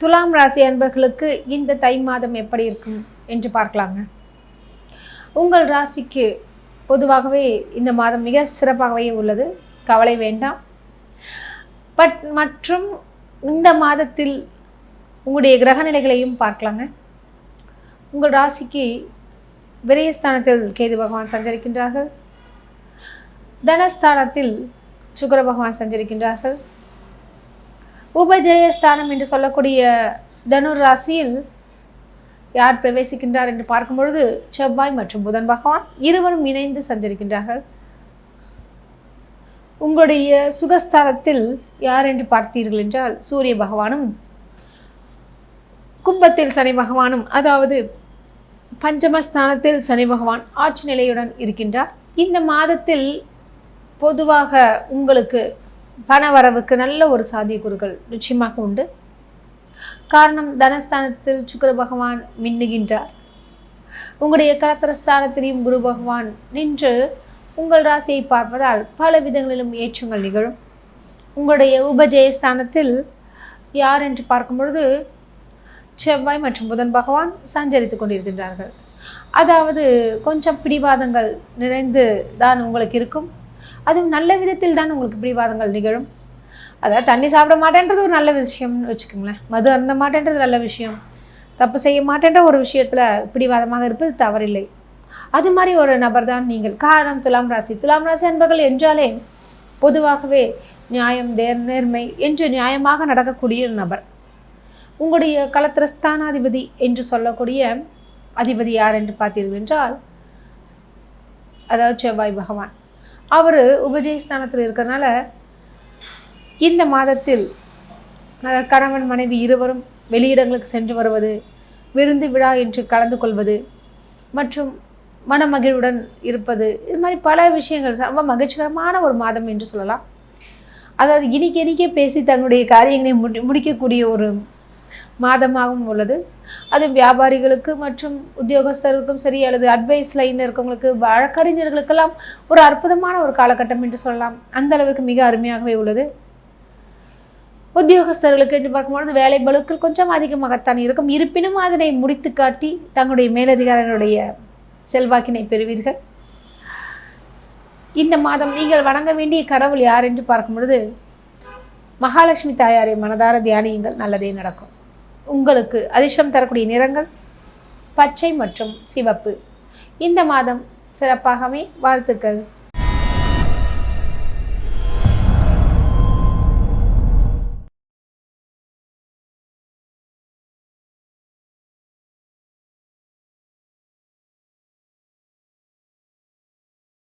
துலாம் ராசி அன்பர்களுக்கு இந்த தை மாதம் எப்படி இருக்கும் என்று பார்க்கலாங்க. உங்கள் ராசிக்கு பொதுவாகவே இந்த மாதம் மிக சிறப்பாகவே உள்ளது. கவலை வேண்டாம். பட் மற்றும் இந்த மாதத்தில் உங்களுடைய கிரக நிலைகளையும் பார்க்கலாங்க. உங்கள் ராசிக்கு விரயஸ்தானத்தில் கேது பகவான் சஞ்சரிக்கின்றார்கள். தனஸ்தானத்தில் சுக்கர பகவான் சஞ்சரிக்கின்றார்கள். உபஜெயஸ்தானம் என்று சொல்லக்கூடிய தனுர் ராசியில் யார் பிரவேசிக்கின்றார் என்று பார்க்கும் பொழுது செவ்வாய் மற்றும் புதன் பகவான் இருவரும் இணைந்து சஞ்சரிக்கின்றார்கள். உங்களுடைய சுகஸ்தானத்தில் யார் என்று பார்த்தீர்கள் என்றால் சூரிய பகவானும் கும்பத்தில் சனி பகவானும் அதாவது பஞ்சமஸ்தானத்தில் சனி பகவான் ஆட்சி நிலையுடன் இருக்கின்றார். இந்த மாதத்தில் பொதுவாக உங்களுக்கு பணவரவுக்கு நல்ல ஒரு சாத்தியக்கூறுகள் நிச்சயமாக உண்டு. காரணம் தனஸ்தானத்தில் சுக்கர பகவான் மின்னுகின்றார். உங்களுடைய கலத்திரஸ்தானத்திலையும் குரு பகவான் நின்று உங்கள் ராசியை பார்ப்பதால் பல விதங்களிலும் ஏற்றங்கள் நிகழும். உங்களுடைய உபஜயஸ்தானத்தில் யார் என்று பார்க்கும் பொழுது செவ்வாய் மற்றும் புதன் பகவான் சஞ்சரித்து கொண்டிருக்கின்றார்கள். அதாவது கொஞ்சம் பிடிவாதங்கள் நிறைந்து தான் உங்களுக்கு இருக்கும். அதுவும் நல்ல விதத்தில் தான் உங்களுக்கு பிடிவாதங்கள் நிகழும். அதாவது தண்ணி சாப்பிட மாட்டேன்றது ஒரு நல்ல விஷயம்னு வச்சுக்கோங்களேன். மது அருந்த மாட்டேன்றது நல்ல விஷயம். தப்பு செய்ய மாட்டேன்ற ஒரு விஷயத்தில் பிடிவாதமாக இருப்பது தவறில்லை. அது மாதிரி ஒரு நபர் தான் நீங்கள். காரணம் துலாம் ராசி. துலாம் ராசி என்பவர்கள் என்றாலே பொதுவாகவே நியாயம் தேர் நேர்மை என்று நியாயமாக நடக்கக்கூடிய நபர். உங்களுடைய களத்திரஸ்தானாதிபதி என்று சொல்லக்கூடிய அதிபதி யார் என்று பார்த்தீர்கள் என்றால் அதாவது செவ்வாய் பகவான். அவர் உபஜயஸ்தானத்தில் இருக்கிறனால இந்த மாதத்தில் கணவன் மனைவி இருவரும் வெளியிடங்களுக்கு சென்று வருவது விருந்து விழா என்று கலந்து கொள்வது மற்றும் மனமகிழ்வுடன் இருப்பது இது மாதிரி பல விஷயங்கள். ரொம்ப மகிழ்ச்சிகரமான ஒரு மாதம் என்று சொல்லலாம். அதாவது இனிக்கு இனிக்கே பேசி தங்களுடைய காரியங்களை முடி முடிக்கக்கூடிய ஒரு மாதமாகவும் உள்ளது. அது வியாபாரிகளுக்கு மற்றும் உத்தியோகஸ்தர்களுக்கும் சரி அல்லது அட்வைஸ் லைனில் இருக்கவங்களுக்கு வழக்கறிஞர்களுக்கெல்லாம் ஒரு அற்புதமான ஒரு காலகட்டம் என்று சொல்லலாம். அந்த அளவிற்கு மிக அருமையாகவே உள்ளது. உத்தியோகஸ்தர்களுக்கு என்று பார்க்கும்பொழுது வேலை பளுக்கள் கொஞ்சம் அதிகமாகத்தான் இருக்கும். இருப்பினும் அதனை முடித்து காட்டி தங்களுடைய மேலதிகாரிகளுடைய செல்வாக்கினை பெறுவீர்கள். இந்த மாதம் நீங்கள் வணங்க வேண்டிய கடவுள் யார் என்று பார்க்கும் பொழுது மகாலட்சுமி தாயாரை மனதார தியானியுங்கள். நல்லதே நடக்கும். உங்களுக்கு அதிர்ஷ்டம் தரக்கூடிய நிறங்கள் பச்சை மற்றும் சிவப்பு. இந்த மாதம் சிறப்பாகவே வாழ்த்துக்கள்.